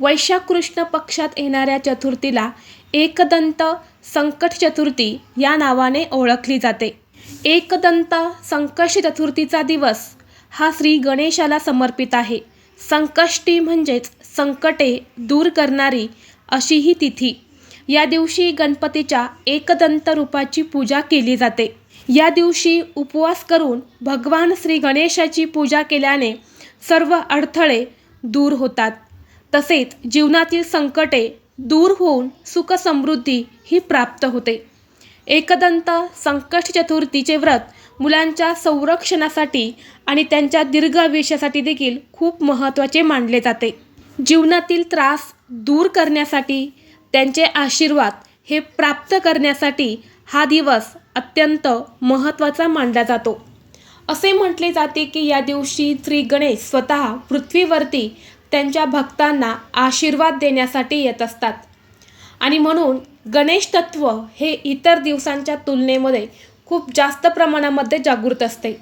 वैशाख कृष्ण पक्षात येणाऱ्या चतुर्थीला एकदंत संकट चतुर्थी या नावाने ओळखली जाते. एकदंत संकष्टी चतुर्थीचा दिवस हा श्री गणेशाला समर्पित आहे. संकष्टी म्हणजेच संकटे दूर करणारी अशी ही तिथी. या दिवशी गणपतीच्या एकदंत रूपाची पूजा केली जाते. या दिवशी उपवास करून भगवान श्री गणेशाची पूजा केल्याने सर्व अडथळे दूर होतात. तसेच जीवनातील संकटे दूर होऊन सुख समृद्धी ही प्राप्त होते. एकदंत संकष्ट चतुर्थीचे व्रत मुलांच्या संरक्षणासाठी आणि त्यांच्या दीर्घ आयुष्यासाठी देखील खूप महत्त्वाचे मानले जाते. जीवनातील त्रास दूर करण्यासाठी त्यांचे आशीर्वाद हे प्राप्त करण्यासाठी हा दिवस अत्यंत महत्त्वाचा मानला जातो. असे म्हटले जाते की या दिवशी श्री गणेश स्वतः पृथ्वीवरती त्यांच्या भक्तांना आशीर्वाद देण्यासाठी येत असतात. आणि म्हणून गणेश तत्व हे इतर दिवसांच्या तुलनेमध्ये खूप जास्त प्रमाणामध्ये जागृत असते.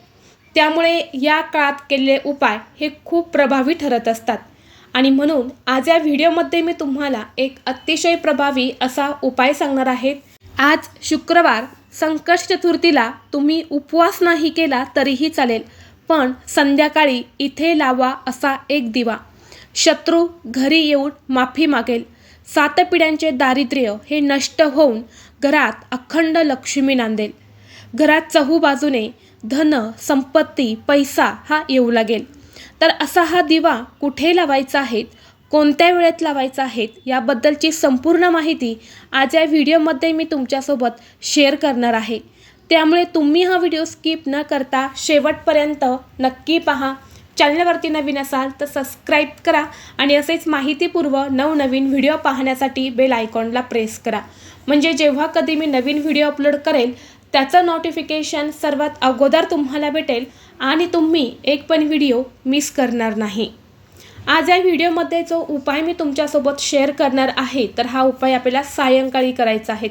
त्यामुळे या काळात केलेले उपाय हे खूप प्रभावी ठरत असतात. आणि म्हणून आज या व्हिडिओमध्ये मी तुम्हाला एक अतिशय प्रभावी असा उपाय सांगणार आहे. आज शुक्रवार संकट चतुर्थीला तुम्ही उपवास नाही केला तरीही चालेल पण संध्याकाळी इथे लावा असा एक दिवा. शत्रू घरी येऊन माफी मागेल. सात पिढ्यांचे दारिद्र्य हे नष्ट होऊन घरात अखंड लक्ष्मी नांदेल. घरात चहू बाजूने धन संपत्ती पैसा हा येऊ लागेल. तर असा हा दिवा कुठे लावायचा आहे कोणत्या वेळेत लावायचा आहे याबद्दलची संपूर्ण माहिती आज या व्हिडिओमध्ये मी तुमच्यासोबत शेअर करणार आहे. त्यामुळे तुम्ही हा व्हिडिओ स्किप न करता शेवटपर्यंत नक्की पहा. चॅनलवरती नवीन असाल तर सबस्क्राईब करा आणि असेच माहितीपूर्व नवनवीन व्हिडिओ पाहण्यासाठी बेल आयकॉनला प्रेस करा. म्हणजे जेव्हा कधी मी नवीन व्हिडिओ अपलोड करेल त्याचं नोटिफिकेशन सर्वात अगोदर तुम्हाला भेटेल आणि तुम्ही एक पण व्हिडिओ मिस करणार नाही. आज या व्हिडिओमध्ये जो उपाय मी तुमच्यासोबत शेअर करणार आहे तर हा उपाय आपल्याला सायंकाळी करायचा आहे.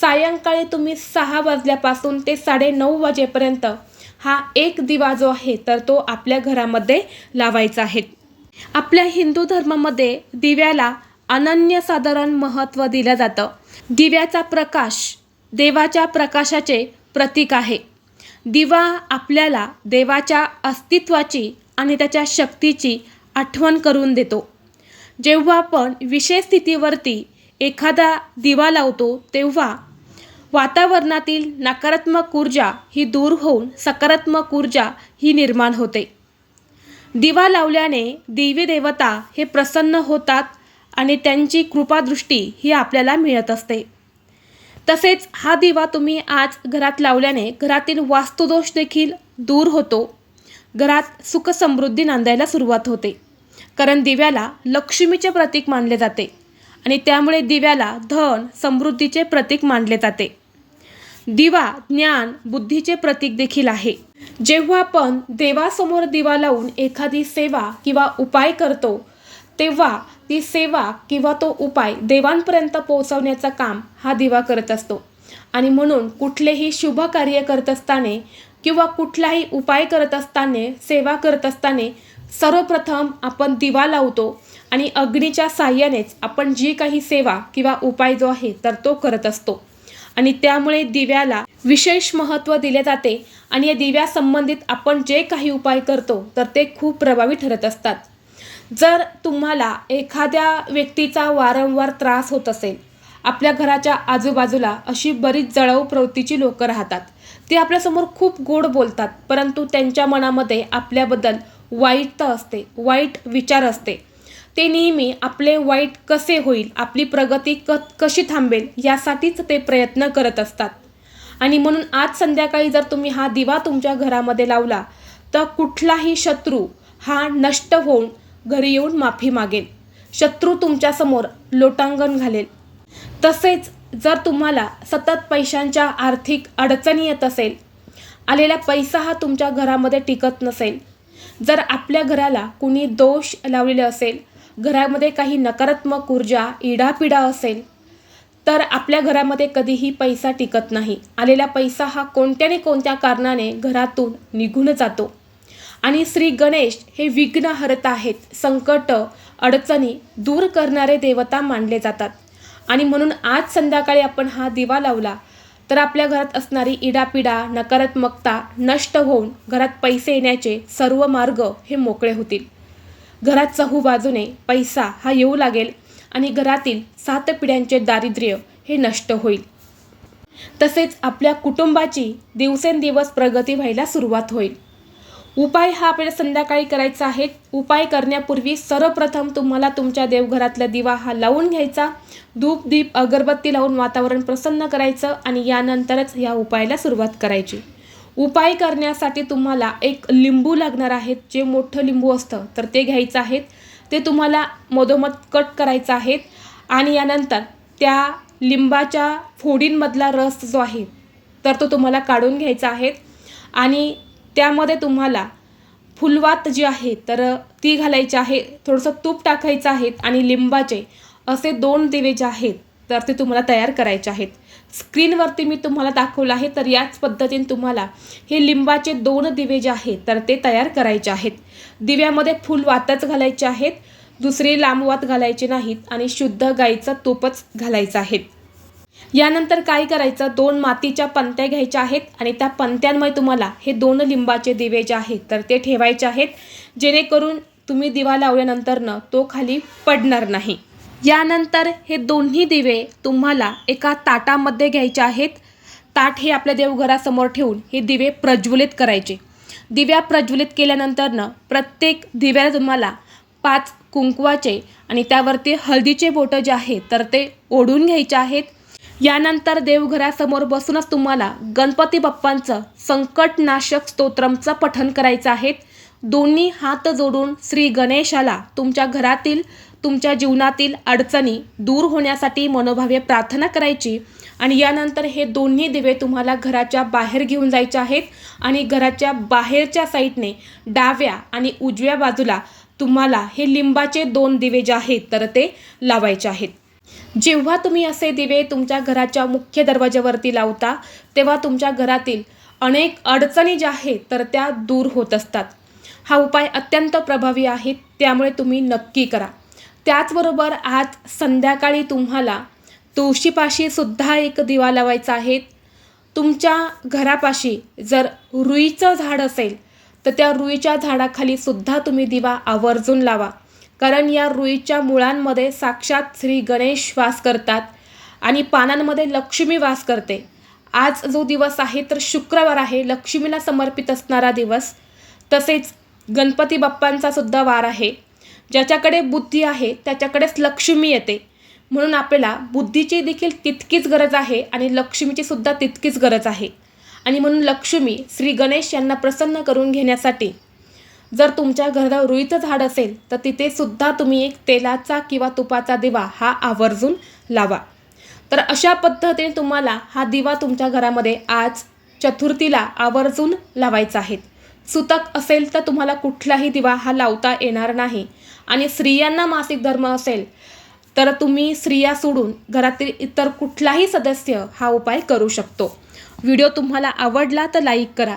सायंकाळी तुम्ही सहा वाजल्यापासून ते साडेनऊ वाजेपर्यंत हा एक दिवा जो आहे तर तो आपल्या घरामध्ये लावायचा आहे. आपल्या हिंदू धर्मामध्ये दिव्याला अनन्यसाधारण महत्त्व दिलं जातं. दिव्याचा प्रकाश देवाच्या प्रकाशाचे प्रतीक आहे. दिवा आपल्याला देवाच्या अस्तित्वाची आणि त्याच्या शक्तीची आठवण करून देतो. जेव्हा आपण विशेष स्थितीवरती एखादा दिवा लावतो तेव्हा वातावरणातील नकारात्मक ऊर्जा ही दूर होऊन सकारात्मक ऊर्जा ही निर्माण होते. दिवा लावल्याने देवी देवता हे प्रसन्न होतात आणि त्यांची कृपादृष्टी ही आपल्याला मिळत असते. तसेच हा दिवा तुम्ही आज घरात लावल्याने घरातील वास्तुदोष देखील दूर होतो. घरात सुख समृद्धी नांदायला सुरुवात होते. कारण दिव्याला लक्ष्मीचे प्रतीक मानले जाते. आणि त्यामुळे दिव्याला धन समृद्धीचे प्रतीक मानले जाते. दिवा ज्ञान बुद्धीचे प्रतीक देखील आहे. जेव्हा आपण देवासमोर दिवा लावून एखादी सेवा किंवा उपाय करतो तेव्हा ती सेवा किंवा तो उपाय देवांपर्यंत पोहोचवण्याचं काम हा दिवा करत असतो. आणि म्हणून कुठलेही शुभ कार्य करत असताना किंवा कुठलाही उपाय करत असताना सेवा करत असताना सर्वप्रथम आपण दिवा लावतो आणि अग्नीच्या साह्यानेच आपण जी काही सेवा किंवा उपाय जो आहे तर तो करत असतो. आणि त्यामुळे दिव्याला विशेष महत्त्व दिले जाते आणि या दिव्यासंबंधित आपण जे काही उपाय करतो तर ते खूप प्रभावी ठरत असतात. जर तुम्हाला एखाद्या व्यक्तीचा वारंवार त्रास होत असेल आपल्या घराच्या आजूबाजूला अशी बरीच जळाऊ प्रवृत्तीची लोकं राहतात. ते आपल्यासमोर खूप गोड बोलतात परंतु त्यांच्या मनामध्ये आपल्याबद्दल वाईटता असते वाईट विचार असते. ते नेहमी आपले वाईट कसे होईल आपली प्रगती क कशी थांबेल यासाठीच ते प्रयत्न करत असतात. आणि म्हणून आज संध्याकाळी जर तुम्ही हा दिवा तुमच्या घरामध्ये लावला तर कुठलाही शत्रू हा नष्ट होऊन घरी येऊन माफी मागेल. शत्रू तुमच्यासमोर लोटांगण घालेल. तसेच जर तुम्हाला सतत पैशांच्या आर्थिक अडचणी येत असेल आलेला पैसा हा तुमच्या घरामध्ये टिकत नसेल जर आपल्या घराला कुणी दोष लावलेले असेल घरामध्ये काही नकारात्मक ऊर्जा इडापिडा असेल तर आपल्या घरामध्ये कधीही पैसा टिकत नाही. आलेला पैसा हा कोणत्या ना कोणत्या कारणाने घरातून निघून जातो. आणि श्री गणेश हे विघ्न हरत आहेत संकट अडचणी दूर करणारे देवता मानले जातात. आणि म्हणून आज संध्याकाळी आपण हा दिवा लावला तर आपल्या घरात असणारी इडापिडा नकारात्मकता नष्ट होऊन घरात पैसे येण्याचे सर्व मार्ग हे मोकळे होतील. घरात चहू बाजूने पैसा हा येऊ लागेल आणि घरातील सात पिढ्यांचे दारिद्र्य हे नष्ट होईल. तसेच आपल्या कुटुंबाची दिवसेंदिवस प्रगती व्हायला सुरुवात होईल. उपाय हा आपल्याला संध्याकाळी करायचा आहे. उपाय करण्यापूर्वी सर्वप्रथम तुम्हाला तुमच्या देवघरातला दिवा हा लावून घ्यायचा. धूप दीप अगरबत्ती लावून वातावरण प्रसन्न करायचं आणि यानंतरच या उपायाला सुरुवात करायची. उपाय करण्यासाठी तुम्हाला एक लिंबू लागणार आहेत. जे मोठं लिंबू असतं तर ते घ्यायचं आहेत. ते तुम्हाला मधोमध कट करायचं आहेत आणि यानंतर त्या लिंबाच्या फोडींमधला रस जो आहे तर तो तुम्हाला काढून घ्यायचा आहे आणि त्यामध्ये तुम्हाला फुलवात जी आहे तर ती घालायची आहे थोडंसं तूप टाकायचं आहे आणि लिंबाचे असे दोन दिवे जे आहेत तर ते तुम्हाला तयार करायचे आहेत. स्क्रीनवरती मी तुम्हाला दाखवलं आहे तर याच पद्धतीने तुम्हाला हे लिंबाचे दोन दिवे जे आहेत तर ते तयार करायचे आहेत. दिव्यामध्ये फुलवातच घालायचे आहेत दुसरी लांबवात घालायचे नाहीत आणि शुद्ध गाईचं तूपच घालायचं आहे. यानंतर काय करायचं? दोन मातीच्या पंत्या घ्यायच्या आहेत आणि त्या पंत्यांमुळे तुम्हाला हे दोन लिंबाचे दिवे जे आहेत तर ते ठेवायचे आहेत. जेणेकरून तुम्ही दिवा लावल्यानंतरनं तो खाली पडणार नाही. यानंतर हे दोन्ही दिवे तुम्हाला एका ताटामध्ये घ्यायचे आहेत. ताट हे आपल्या देवघरासमोर ठेवून हे दिवे प्रज्वलित करायचे. दिव्या प्रज्वलित केल्यानंतरनं प्रत्येक दिव्याला तुम्हाला पाच कुंकवाचे आणि त्यावरती हळदीचे बोटं जे आहेत तर ते ओढून घ्यायचे आहेत. यानंतर देवघरासमोर बसूनच तुम्हाला गणपती बाप्पांचं संकटनाशक स्तोत्रमचं पठण करायचं आहे. दोन्ही हात जोडून श्री गणेशाला तुमच्या घरातील तुमच्या जीवनातील अडचणी दूर होण्यासाठी मनोभावे प्रार्थना करायची आणि यानंतर हे दोन्ही दिवे तुम्हाला घराच्या बाहेर घेऊन जायचे आहेत आणि घराच्या बाहेरच्या साईडने डाव्या आणि उजव्या बाजूला तुम्हाला हे लिंबाचे दोन दिवे जे आहेत तर ते लावायचे आहेत. जेव्हा तुम्ही असे दिवे तुमच्या घराच्या मुख्य दरवाज्यावरती लावता तेव्हा तुमच्या घरातील अनेक अडचणी ज्या आहेत तर त्या दूर होत असतात. हा उपाय अत्यंत प्रभावी आहे त्यामुळे तुम्ही नक्की करा. त्याचबरोबर आज संध्याकाळी तुम्हाला तुळशीपाशी सुद्धा एक दिवा लावायचा आहे. तुमच्या घरापाशी जर रुईचं झाड असेल तर त्या रुईच्या झाडाखाली सुद्धा तुम्ही दिवा आवर्जून लावा. कारण या रुईच्या मुळांमध्ये साक्षात श्री गणेश वास करतात आणि पानांमध्ये लक्ष्मी वास करते. आज जो दिवस आहे तर शुक्रवार आहे लक्ष्मीला समर्पित असणारा दिवस. तसेच गणपती बाप्पांचा सुद्धा वार आहे. ज्याच्याकडे बुद्धी आहे त्याच्याकडेच लक्ष्मी येते. म्हणून आपल्याला बुद्धीची देखील तितकीच गरज आहे आणि लक्ष्मीची सुद्धा तितकीच गरज आहे. आणि म्हणून लक्ष्मी श्री गणेश यांना प्रसन्न करून घेण्यासाठी जर तुमच्या घरात रुईचं झाड असेल तर तिथे सुद्धा तुम्ही एक तेलाचा किंवा तुपाचा दिवा हा आवर्जून लावा. तर अशा पद्धतीने तुम्हाला हा दिवा तुमच्या घरामध्ये आज चतुर्थीला आवर्जून लावायचा आहे. सुतक असेल तर तुम्हाला कुठलाही दिवा हा लावता येणार नाही. आणि स्त्रियांना मासिक धर्म असेल तर तुम्ही स्त्रिया सोडून घरातील इतर कुठलाही सदस्य हा उपाय करू शकतो. व्हिडिओ तुम्हाला आवडला तर लाईक करा.